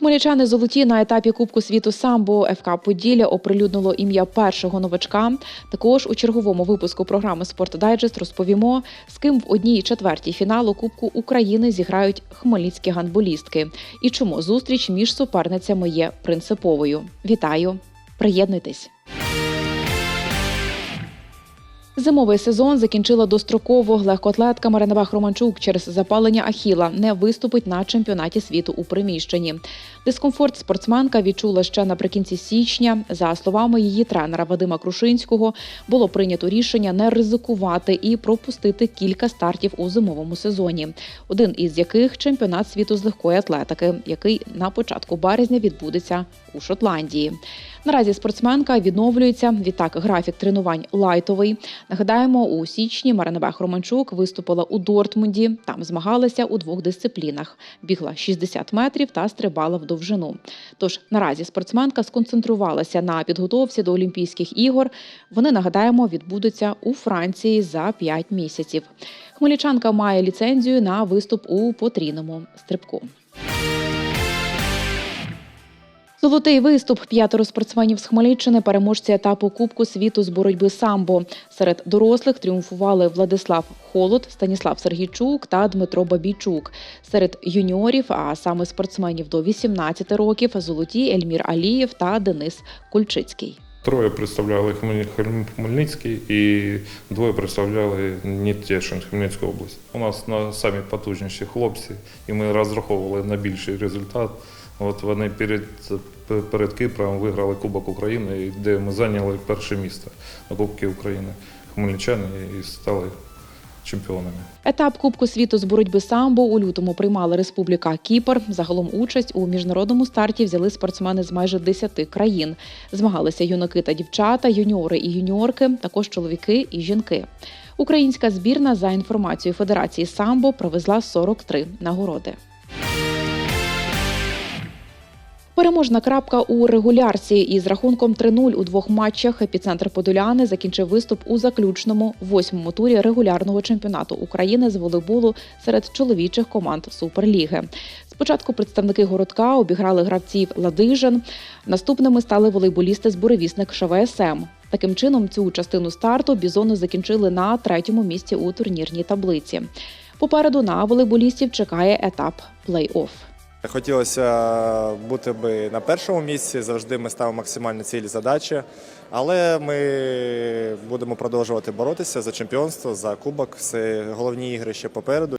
Хмельничани золоті на етапі Кубку світу самбо ФК Поділля оприлюднило ім'я першого новачка. Також у черговому випуску програми Спорт Дайджест розповімо, з ким в одній четвертій фіналу Кубку України зіграють хмельницькі гандболістки і чому зустріч між суперницями є принциповою. Вітаю! Приєднуйтесь! Зимовий сезон закінчила достроково. Легкоатлетка Марина Бах-Романчук через запалення Ахіла не виступить на чемпіонаті світу у приміщенні. Дискомфорт спортсменка відчула ще наприкінці січня. За словами її тренера Вадима Крушинського, було прийнято рішення не ризикувати і пропустити кілька стартів у зимовому сезоні. Один із яких чемпіонат світу з легкої атлетики, який на початку березня відбудеться у Шотландії. Наразі спортсменка відновлюється. Відтак графік тренувань лайтовий. Нагадаємо, у січні Марина Бех Романчук виступила у Дортмунді. Там змагалася у двох дисциплінах: бігла 60 метрів та стрибала в довжину. Тож наразі спортсменка сконцентрувалася на підготовці до Олімпійських ігор. Вони нагадаємо відбудуться у Франції за 5 місяців. Хмельничанка має ліцензію на виступ у потрійному стрибку. Золотий виступ п'ятеро спортсменів з Хмельниччини, переможці етапу Кубку світу з боротьби самбо. Серед дорослих тріумфували Владислав Холод, Станіслав Сергійчук та Дмитро Бабійчук. Серед юніорів, а саме спортсменів до 18 років, золоті Ельмір Алієв та Денис Кульчицький. Троє представляли Хмель- Хмель- Хмельницький і двоє представляли Нітєшин, Хмельницьку область. У нас на самі потужніші хлопці, і ми розраховували на більший результат. От вони перед, перед Кипром виграли Кубок України, де ми зайняли перше місце на Кубки України. Хмельничани і стали чемпіонами. Етап Кубку світу з боротьби самбо у лютому приймала Республіка Кіпр. Загалом участь у міжнародному старті взяли спортсмени з майже 10 країн. Змагалися юнаки та дівчата, юніори і юніорки, також чоловіки і жінки. Українська збірна за інформацією Федерації самбо привезла 43 нагороди. Переможна крапка у регулярці із рахунком 3-0 у двох матчах. Епіцентр Подоляни закінчив виступ у заключному восьмому турі регулярного чемпіонату України з волейболу серед чоловічих команд Суперліги. Спочатку представники городка обіграли гравців Ладижин. Наступними стали волейболісти з буревісник ШВСМ. Таким чином, цю частину старту бізони закінчили на третьому місці у турнірній таблиці. Попереду на волейболістів чекає етап плей-офф. Хотілося бути би на першому місці. Завжди ми ставимо максимальні цілі задачі, але ми будемо продовжувати боротися за чемпіонство, за кубок. Все головні ігри ще попереду.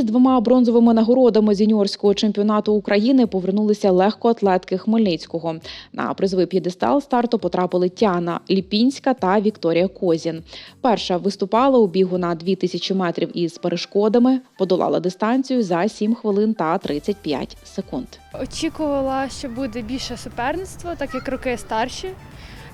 З двома бронзовими нагородами з юніорського чемпіонату України повернулися легкоатлетки Хмельницького. На призовий п'єдестал старту потрапили Тяна Ліпінська та Вікторія Козін. Перша виступала у бігу на 2000 метрів із перешкодами, подолала дистанцію за 7 хвилин та 35 секунд. Очікувала, що буде більше суперництва, так як роки старші.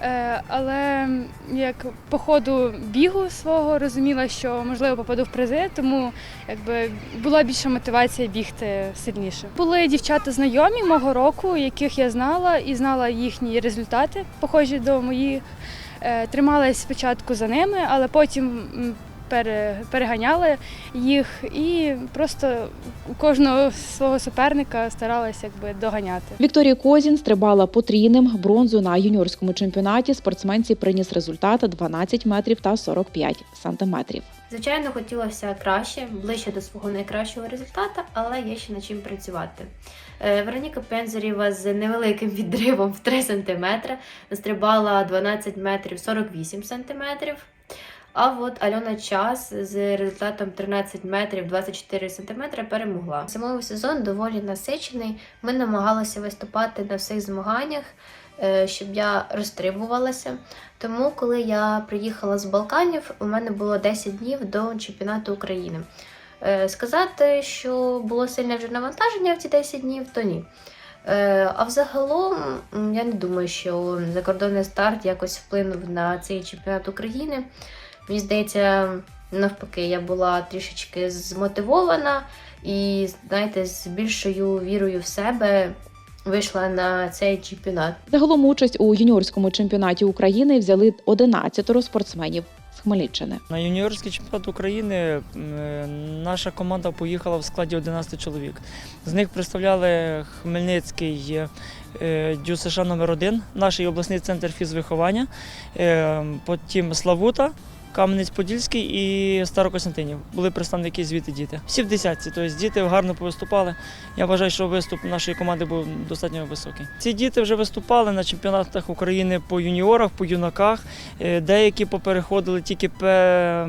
Е, Але як по ходу бігу свого розуміла, що можливо попаду в призи, тому якби була більша мотивація бігти сильніше. Були дівчата знайомі мого року, яких я знала, і знала їхні результати, похожі до моїх. Е, Трималась спочатку за ними, але потім м, пере- переганяла їх і просто кожного свого суперника старалась якби доганяти. Вікторія Козін стрибала потрійним бронзу на юніорському чемпіонаті. Спортсменці приніс результат 12 метрів та 45 сантиметрів. Звичайно, хотілося краще, ближче до свого найкращого результату, але є ще над чим працювати. Е, Вероніка Пензерєва з невеликим відривом в 3 см настрибала 12 метрів 48 см. А от Альона Час з результатом 13 метрів 24 см перемогла. Зимовий сезон доволі насичений. Ми намагалися виступати на всіх змаганнях, е, щоб я розстрибувалася. Тому, коли я приїхала з Балканів, у мене було 10 днів до чемпіонату України. Е, Сказати, що було сильне вже навантаження в ці 10 днів, то ні. Е, А взагалом, я не думаю, що закордонний старт якось вплинув на цей чемпіонат України. Мені здається, навпаки, я була трішечки змотивована і, знаєте, з більшою вірою в себе вийшла на цей чемпіонат. Загалом участь у юніорському чемпіонаті України взяли 11 спортсменів. з Хмельниччини. На юніорський чемпіонат України е, наша команда поїхала в складі 11 чоловік. З них представляли Хмельницький е, ДЮСШ номер 1 наш обласний центр фізвиховання, е, потім Славута. Кам'янець-Подільський і Старокостянтинів. Були представники звідти діти. Всі в десятці, тобто діти гарно повиступали. Я вважаю, що виступ нашої команди був достатньо високий. Ці діти вже виступали на чемпіонатах України по юніорах, по юнаках. Е, Деякі попереходили тільки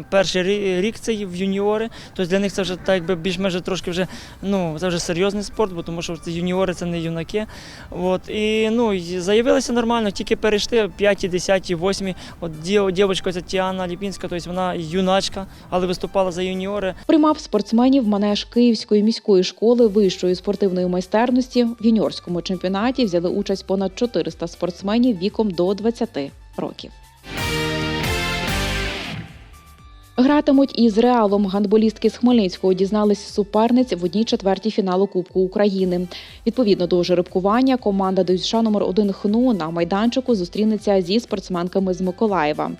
перший рік цей в юніори. Тобто для них це вже так якби більш-менш трошки вже ну це вже серйозний спорт, бо тому що це юніори це не юнаки. От і ну заявилися нормально, тільки перейшли 5, 10, 8. От ді- дівчинка Тіана Ліпінська, тобто вона юначка, але виступала за юніори. Приймав спортсменів манеж Київської міської школи вищої спортивної майстерності. В юніорському чемпіонаті взяли участь понад 400 спортсменів віком до 20 років. Гратимуть із реалом. Гандболістки з Хмельницького дізнались суперниць в одній четвертій фіналу Кубку України. Відповідно до жеребкування, команда ДЮСШ номер 1 ХНУ на майданчику зустрінеться зі спортсменками з Миколаєва.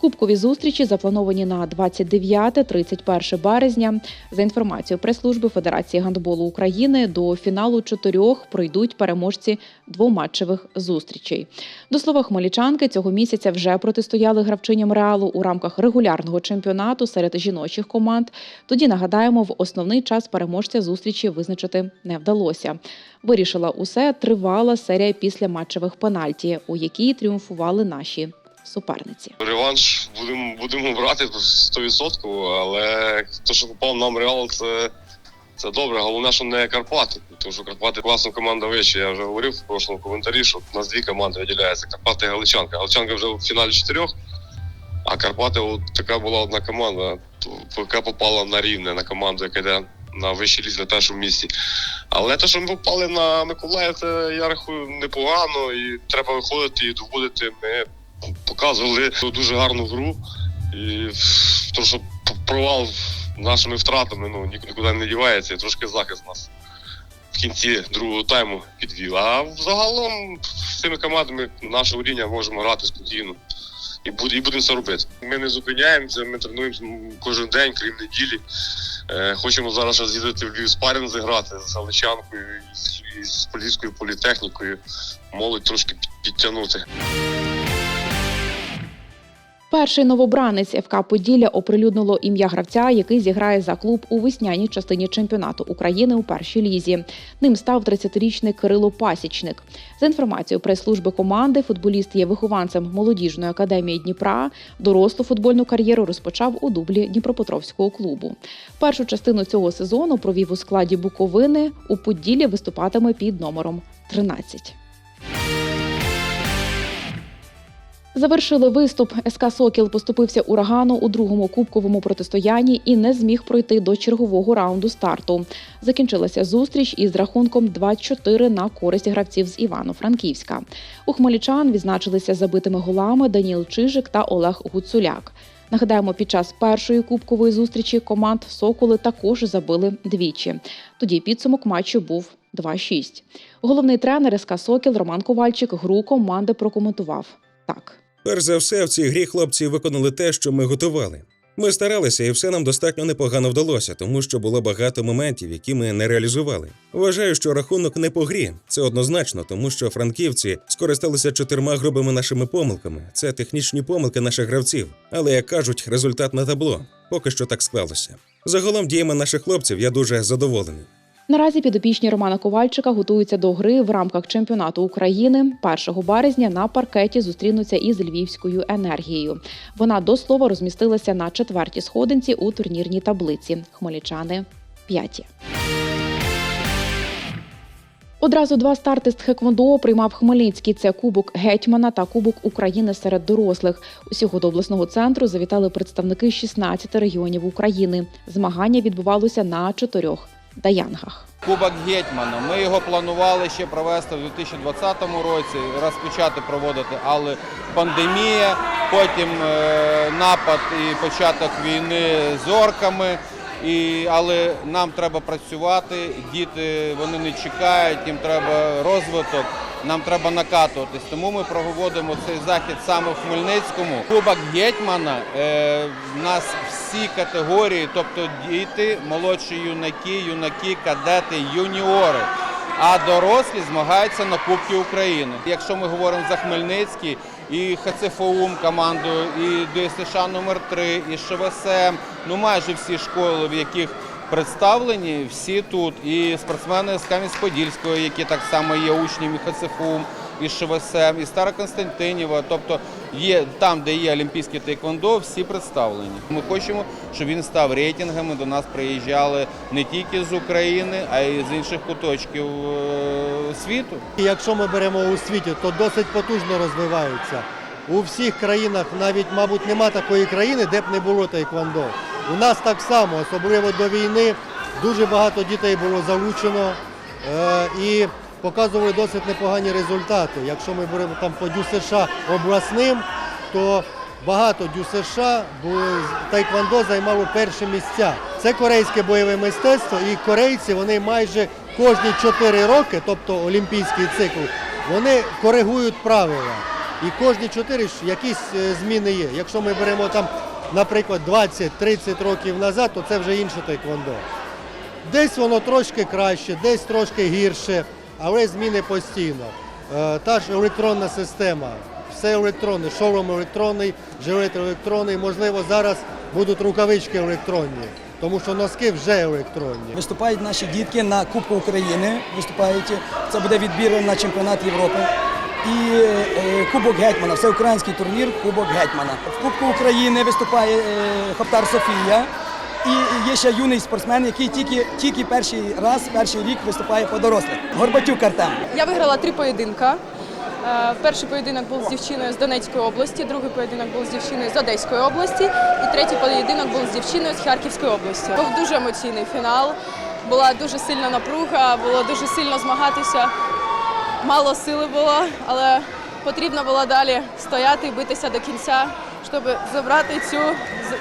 Кубкові зустрічі заплановані на 29-31 березня. За інформацією прес-служби Федерації гандболу України, до фіналу чотирьох пройдуть переможці двоматчевих зустрічей. До слова, хмельничанки цього місяця вже протистояли гравчиням реалу у рамках регулярного чемпіонату серед жіночих команд. Тоді нагадаємо, в основний час переможця зустрічі визначити не вдалося. Вирішила усе тривала серія після матчевих пенальті, у якій тріумфували наші суперниці. Реванш будемо будемо брати 100%, але те, що попав нам Реал, це, це добре. Головне, що не Карпати. Тому що Карпати класна команда вище. Я вже говорив в прошлому коментарі, що у нас дві команди виділяються: Карпати і Галичанка. Галичанка вже в фіналі чотирьох, а Карпати от така була одна команда, яка попала на рівне на команду, яка йде на вищій лізі на першому місці. Але те, що ми попали на Миколаїв, це я рахую непогано, і треба виходити і доводити. Ми показували дуже гарну гру. І то, що провал нашими втратами ну, ні- нікуди не дівається, трошки захист нас в кінці другого тайму підвів. А взагалом з цими командами нашого рівня можемо грати спокійно. І, буде, і будемо це робити. Ми не зупиняємося, ми тренуємося кожен день, крім неділі. Е, хочемо зараз з'їздити в Львів спарінг зіграти з Галичанкою і з Поліською політехнікою. Молодь трошки підтягнути. Перший новобранець ФК Поділля оприлюднило ім'я гравця, який зіграє за клуб у весняній частині чемпіонату України у першій лізі. Ним став 30-річний Кирило Пасічник. За інформацією прес-служби команди, футболіст є вихованцем молодіжної академії Дніпра. Дорослу футбольну кар'єру розпочав у дублі Дніпропетровського клубу. Першу частину цього сезону провів у складі Буковини. У Поділлі виступатиме під номером 13. Завершили виступ. СК Сокіл поступився урагану у другому кубковому протистоянні і не зміг пройти до чергового раунду старту. Закінчилася зустріч із рахунком 2-4 на користь гравців з Івано-Франківська. У хмельничан відзначилися забитими голами Даніл Чижик та Олег Гуцуляк. Нагадаємо, під час першої кубкової зустрічі команд Соколи також забили двічі. Тоді підсумок матчу був 2-6. Головний тренер СК Сокіл Роман Ковальчик гру команди прокоментував так. Перш за все, в цій грі хлопці виконали те, що ми готували. Ми старалися, і все нам достатньо непогано вдалося, тому що було багато моментів, які ми не реалізували. Вважаю, що рахунок не по грі. Це однозначно, тому що франківці скористалися чотирма грубими нашими помилками. Це технічні помилки наших гравців. Але як кажуть, результат на табло. Поки що так склалося. Загалом діями наших хлопців я дуже задоволений. Наразі підопічні Романа Ковальчика готуються до гри в рамках чемпіонату України. 1 березня на паркеті зустрінуться із львівською енергією. Вона до слова розмістилася на четвертій сходинці у турнірній таблиці. Хмельничани п'яті. Одразу два старти з Тхеквондо приймав Хмельницький. Це Кубок Гетьмана та Кубок України серед дорослих. Усього до обласного центру завітали представники 16 регіонів України. Змагання відбувалося на чотирьох даянгах. Кубок Гетьмана. Ми його планували ще провести в 2020 році, розпочати проводити, але пандемія, потім е, напад і початок війни з орками. І, але нам треба працювати, діти вони не чекають, їм треба розвиток. Нам треба накатуватись. Тому ми проводимо цей захід саме в Хмельницькому. Кубок Гетьмана е, в нас всі категорії, тобто діти, молодші юнаки, юнаки, кадети, юніори. А дорослі змагаються на Кубки України. Якщо ми говоримо за Хмельницький, і ХЦФУМ командою, і ДСШ номер 3 і ШВСМ, ну майже всі школи, в яких представлені, всі тут. І спортсмени з Кам'янець-Подільського, які так само є учнями ХЦФУМ, і ШВСМ, і Староконстантинєва. Тобто є там, де є олімпійське тейквондо, всі представлені. Ми хочемо, щоб він став рейтингами. До нас приїжджали не тільки з України, а й з інших куточків е, світу. Якщо ми беремо у світі, то досить потужно розвиваються. У всіх країнах навіть, мабуть, нема такої країни, де б не було тайквондо. У нас так само, особливо до війни, дуже багато дітей було залучено е, і показували досить непогані результати. Якщо ми беремо там по ДЮСШ обласним, то багато ДЮСШ були, тайквондо займало перші місця. Це корейське бойове мистецтво, і корейці вони майже кожні 4 роки, тобто олімпійський цикл, вони коригують правила. І кожні 4 якісь е, зміни є. Якщо ми беремо там, наприклад, 20-30 років назад, то це вже інше тайквондо. Десь воно трошки краще, десь трошки гірше, але зміни постійно. Е, Та ж електронна система, все електронне, шолом електронний, жилет електронний, можливо, зараз будуть рукавички електронні, тому що носки вже електронні. Виступають наші дітки на Кубку України. Виступають. Це буде відбір на чемпіонат Європи. І е, Кубок Гетьмана, всеукраїнський турнір Кубок Гетьмана. В Кубку України виступає е, Хоптар Софія. І є ще юний спортсмен, який тільки, тільки перший раз, перший рік виступає по дорослих. Горбатюк Артем. Я виграла три поєдинка. Е, Перший поєдинок був з дівчиною з Донецької області, другий поєдинок був з дівчиною з Одеської області, і третій поєдинок був з дівчиною з Харківської області. Був дуже емоційний фінал, була дуже сильна напруга, було дуже сильно змагатися. Мало сили було, але потрібно було далі стояти і битися до кінця, щоб забрати цю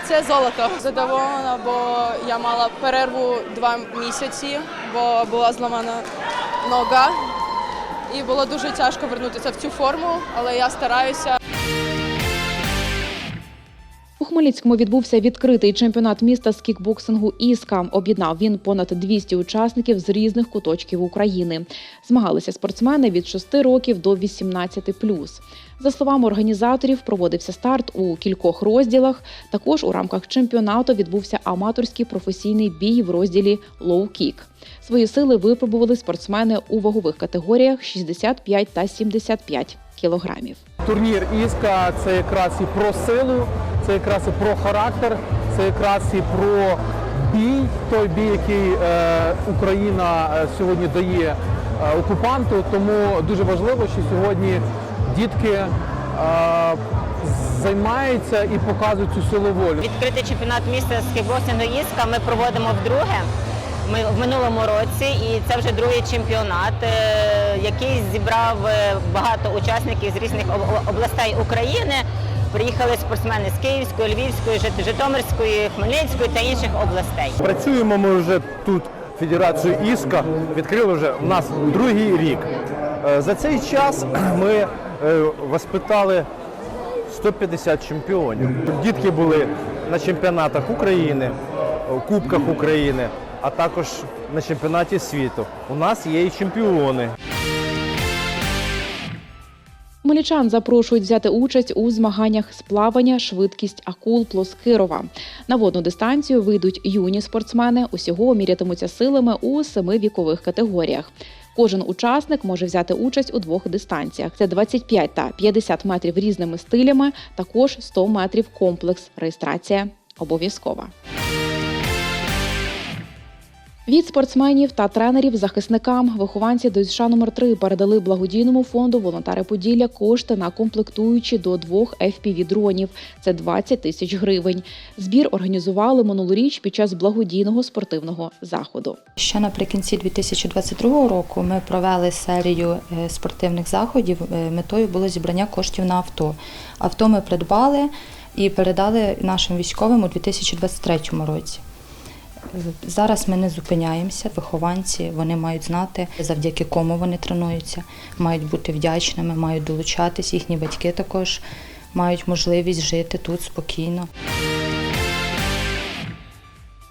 це золото. Задоволена, бо я мала перерву два місяці, бо була зламана нога. І було дуже тяжко вернутися в цю форму, але я стараюся. Хмельницькому відбувся відкритий чемпіонат міста з кікбоксингу Іска. Об'єднав він понад 200 учасників з різних куточків України. Змагалися спортсмени від 6 років до 18 За словами організаторів, проводився старт у кількох розділах. Також у рамках чемпіонату відбувся аматорський професійний бій в розділі лоу-кік. Свої сили випробували спортсмени у вагових категоріях 65 та 75 кілограмів. Турнір Іска це якраз і про силу, це якраз і про характер, це якраз і про бій, той бій, який е, Україна е, сьогодні дає е, окупанту. Тому дуже важливо, що сьогодні дітки е, займаються і показують цю силу волі. Відкритий чемпіонат міста з кікбоксингу Іска ми проводимо вдруге. В минулому році, і це вже другий чемпіонат, е, який зібрав е, багато учасників з різних областей України. Приїхали спортсмени з Київської, Львівської, Житомирської, Хмельницької та інших областей. Працюємо ми вже тут Федерацію Іска, відкрили вже у нас другий рік. Е, За цей час ми воспитали 150 чемпіонів. Дітки були на чемпіонатах України, Кубках України, а також на чемпіонаті світу. У нас є і чемпіони. Хмельничан запрошують взяти участь у змаганнях з плавання, швидкість акул Плоскирова. На водну дистанцію вийдуть юні спортсмени. Усього мірятимуться силами у семи вікових категоріях. Кожен учасник може взяти участь у двох дистанціях: це 25 та 50 метрів різними стилями, також 100 метрів комплекс. Реєстрація обов'язкова. Від спортсменів та тренерів захисникам вихованці ДЮСШ номер 3 передали благодійному фонду Волонтери Поділля кошти на комплектуючі до двох fpv дронів. Це 20 тисяч гривень. Збір організували минулоріч під час благодійного спортивного заходу. Ще наприкінці 2022 року ми провели серію е, спортивних заходів. Е, Метою було зібрання коштів на авто. Авто ми придбали і передали нашим військовим у 2023 році. Зараз ми не зупиняємося. Вихованці вони мають знати, завдяки кому вони тренуються, мають бути вдячними, мають долучатись. Їхні батьки також мають можливість жити тут спокійно.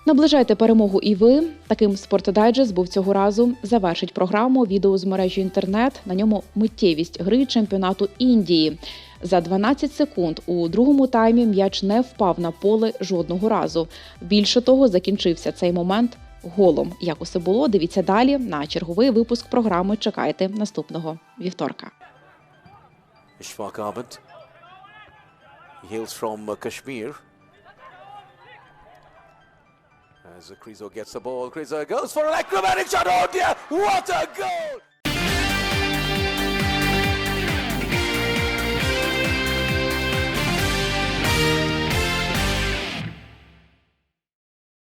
Наближайте перемогу і ви. Таким спортдайджест був цього разу. Завершить програму відео з мережі інтернет. На ньому миттєвість гри чемпіонату Індії. За 12 секунд у другому таймі м'яч не впав на поле жодного разу. Більше того, закінчився цей момент голом. Як усе було, дивіться далі. На черговий випуск програми чекайте наступного вівторка. Ishfaq Ahmed. He hails from uh, Kashmir. As Krizo gets the ball, Krizo goes for an acrobatic shot. Oh dear, what a goal!